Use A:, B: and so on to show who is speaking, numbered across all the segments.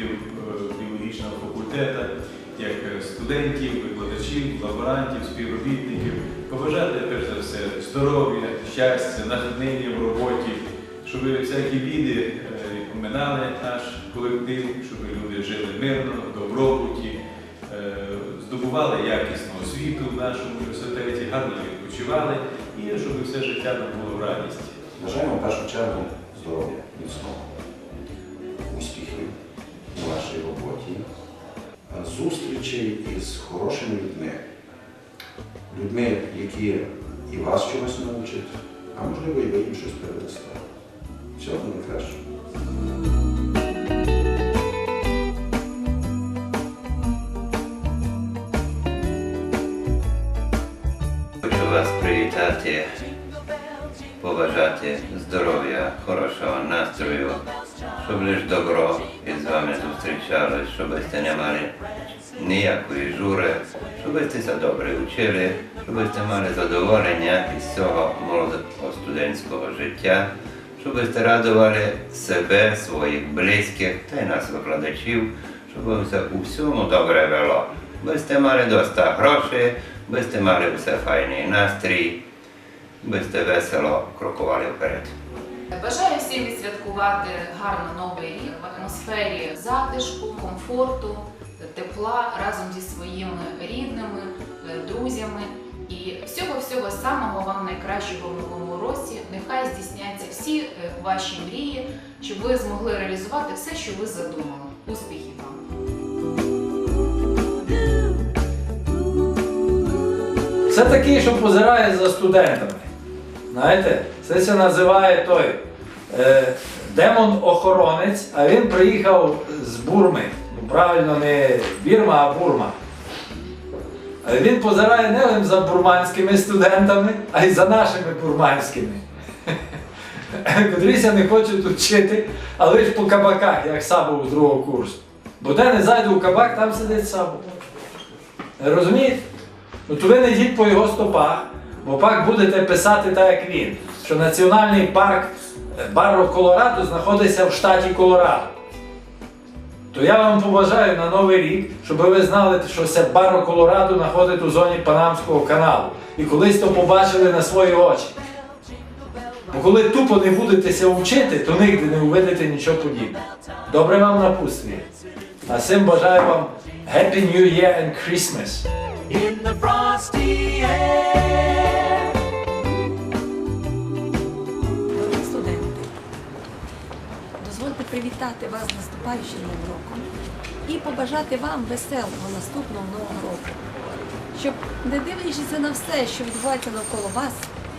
A: колектив е, біологічного факультету, як е, студентів, викладачів, лаборантів, співробітників. Побажати перш за все здоров'я, щастя, натхнення в роботі, щоб всякі біди е, поминали наш колектив, щоб люди жили мирно, в добробуті, е, здобували якісну освіту в нашому університеті, гарно відпочивали і щоб все життя було в радісті.
B: Бажаємо в першу чергу здоров'я, міцного, успіхів зустрічей із хорошими людьми, людьми, які і вас чогось научать, а можливо і ви їм щось передасте. Всього найкращого.
C: Вас привітати, побажати здоров'я, хорошого настрою, щоб лише добро із вами зустрічалось, щоб ви не мали ніякої жури, щоб ви це добре вчили, щоб ви мали задоволення із цього молодого студентського життя, щоб ви радували себе, своїх близьких та й нас викладачів, щоб ви все у всьому добре вело. Ви сте мали доста грошей, ви сте мали все файний настрій, ви сте весело крокували вперед.
D: Бажаю всім відсвяткувати гарно новий рік в атмосфері затишку, комфорту, тепла разом зі своїми рідними, е, друзями. І всього-всього самого вам найкращого в новому році. Нехай здійсняться всі е, ваші мрії, щоб ви змогли реалізувати все, що ви задумали. Успіхів вам!
E: Це такий, що позирає за студентами. Знаєте, це се називає той демон-охоронець, а він приїхав з Бурми. Ну, правильно, не Бірма, а Бурма. Він позирає не за бурманськими студентами, а й за нашими бурманськими. Котріся не хочуть вчити, а лише по кабаках, як Сабов з другого курсу. Бо де не зайду в кабак, там сидить Сабов. Розумієте? Ну то ви не йдіть по його стопах, бо пак будете писати так, як він, що національний парк е, Барро Колорадо знаходиться в штаті Колорадо. То я вам побажаю на Новий рік, щоб ви знали, що це Барро Колорадо знаходить у зоні Панамського каналу. І колись то побачили на свої очі. Бо коли тупо не будетеся вчити, то нігде не увидите нічого подібного. Добре вам напутствие. А цим бажаю вам Happy New Year and Christmas.
F: in the frosty air.
G: Дозвольте привітати вас з наступаючим новим роком і побажати вам веселого наступного нового року. Щоб, не дивлячись на все, що відбувається навколо вас,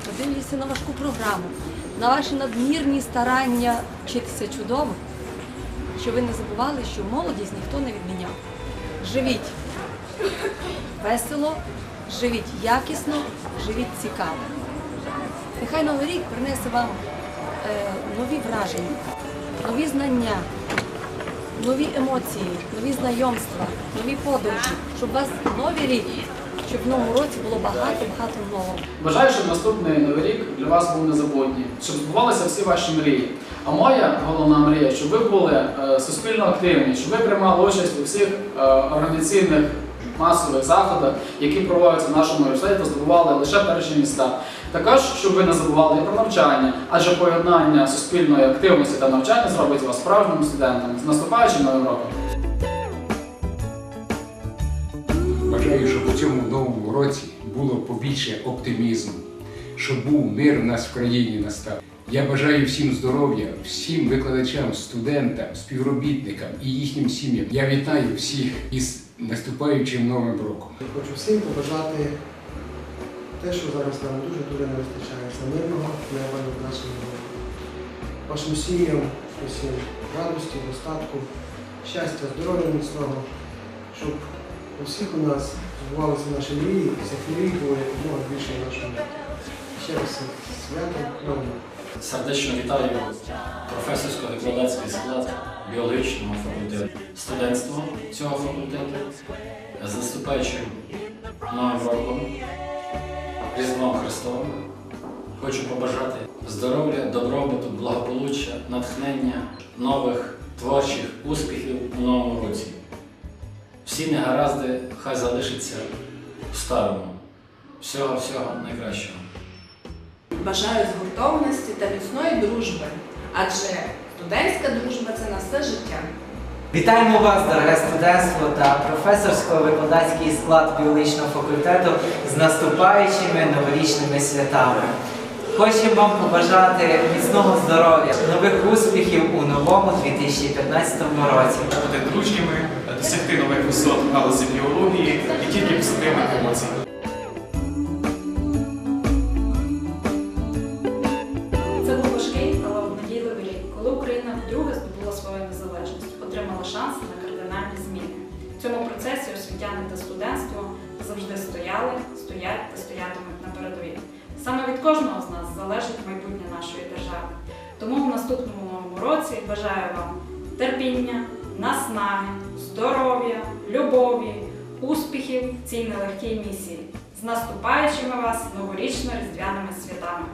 G: не дивлячись на важку програму, на ваші надмірні старання вчитися чудово, щоб ви не забували, що молодість ніхто не відміняв. Живіть весело, живіть якісно, живіть цікаво. Нехай Новий рік принесе вам е, нові враження, нові знання, нові емоції, нові знайомства, нові подорожі, щоб у вас новий рік, щоб в новому році було багато-багато нового.
H: Бажаю, щоб наступний новий рік для вас був незабутній, щоб збувалися всі ваші мрії. А моя головна мрія, щоб ви були е, суспільно активні, щоб ви приймали участь у всіх е, організаційних масових заходах, які проводяться в нашому університеті, здобували лише перші міста. Також, щоб ви не забували і про навчання, адже поєднання суспільної активності та навчання зробить вас справжніми студентами. З наступаючим новим роком!
I: Бажаю, щоб у цьому новому році було побільше оптимізму, щоб був мир у нас в країні настав. Я бажаю всім здоров'я, всім викладачам, студентам, співробітникам і їхнім сім'ям. Я вітаю всіх із наступаючим новим роком.
J: Хочу всім побажати те, що зараз нам дуже-дуже не вистачає. Це мирного неба над нашим домом. Вашим сім'ям, усім радості, достатку, щастя, здоров'я міцного, щоб у всіх у нас збувалися наші мрії, і цих мрій було якомога більше в нашому. Ще раз свято нового.
K: Сердечно вітаю професорсько-викладацький склад біологічного факультету, студентство цього факультету з наступаючим новим роком, Різдвом Христовим, Хочу побажати здоров'я, добробуту, благополуччя, натхнення, нових творчих успіхів у новому році. Всі негаразди хай залишаться в старому. Всього всього найкращого.
L: Бажаю згуртованості та міцної дружби, адже студентська дружба це на все життя.
M: Вітаємо вас, дороге студентство та професорсько-викладацький склад біологічного факультету з наступаючими новорічними святами. Хочемо вам побажати міцного здоров'я, нових успіхів у новому 2015 році.
N: бути дружніми, досягти нових висот галузі біології і тільки позитивних емоцій.
O: В цьому процесі освітяни та студентство завжди стояли, стоять та стоятимуть на передовій. Саме від кожного з нас залежить майбутнє нашої держави. Тому в наступному новому році бажаю вам терпіння, наснаги, здоров'я, любові, успіхів в цій нелегкій місії. З наступаючими вас новорічно-різдвяними святами!